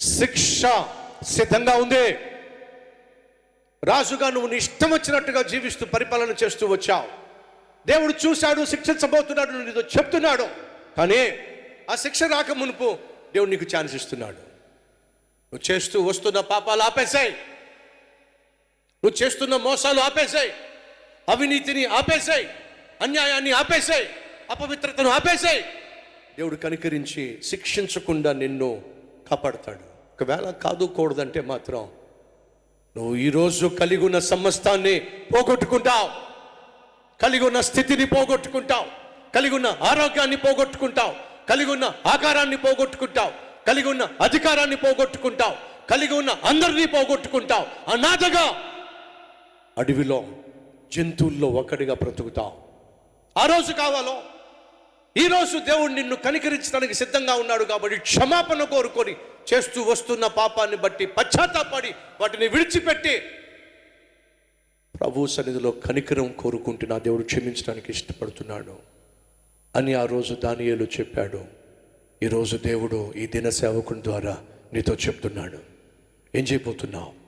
శిక్ష సిద్ధంగా ఉంది. రాజుగా నువ్వు నీ ఇష్టం వచ్చినట్టుగా జీవిస్తూ పరిపాలన చేస్తూ వచ్చావు. దేవుడు చూశాడు శిక్షించబోతున్నాడు నీతో చెప్తున్నాడు. కానీ ఆ శిక్ష రాక మునుపు దేవుడు నీకు ఛాన్స్ ఇస్తున్నాడు. నువ్వు చేస్తూ వస్తున్న పాపాలు ఆపేసాయి. నువ్వు చేస్తున్న మోసాలు ఆపేసాయి. అవినీతిని ఆపేసాయి. అన్యాయాన్ని ఆపేసాయి. అపవిత్రతను ఆపేసాయి. దేవుడు కనికరించి శిక్షించకుండా నిన్ను కాపాడతాడు. ఒకవేళ కాదు కూడదంటే మాత్రం నువ్వు ఈరోజు కలిగి ఉన్న సమస్తాన్ని పోగొట్టుకుంటావు. కలిగి ఉన్న స్థితిని పోగొట్టుకుంటావు. కలిగి ఉన్న ఆరోగ్యాన్ని పోగొట్టుకుంటావు. కలిగి ఉన్న ఆకారాన్ని పోగొట్టుకుంటావు. కలిగి ఉన్న అధికారాన్ని పోగొట్టుకుంటావు. కలిగి ఉన్న అందరినీ పోగొట్టుకుంటావు. అనాథగా అడవిలో జంతువుల్లో ఒకటిగా బ్రతుకుతావు. ఆ రోజు కావాలో ఈ రోజు దేవుడు నిన్ను కనికరించడానికి సిద్ధంగా ఉన్నాడు కాబట్టి క్షమాపణ కోరుకొని చేస్తూ వస్తున్న పాపాన్ని బట్టి పశ్చాత్తాపడి వాటిని విడిచిపెట్టి ప్రభు సన్నిధిలో కనికరం కోరుకుంటే నా దేవుడు క్షమించడానికి ఇష్టపడుతున్నాడు అని ఆ రోజు దానియేలు చెప్పాడు. ఈరోజు దేవుడు ఈ దిన సేవకుని ద్వారా నీతో చెప్తున్నాడు. ఏం చేయబోతున్నావు?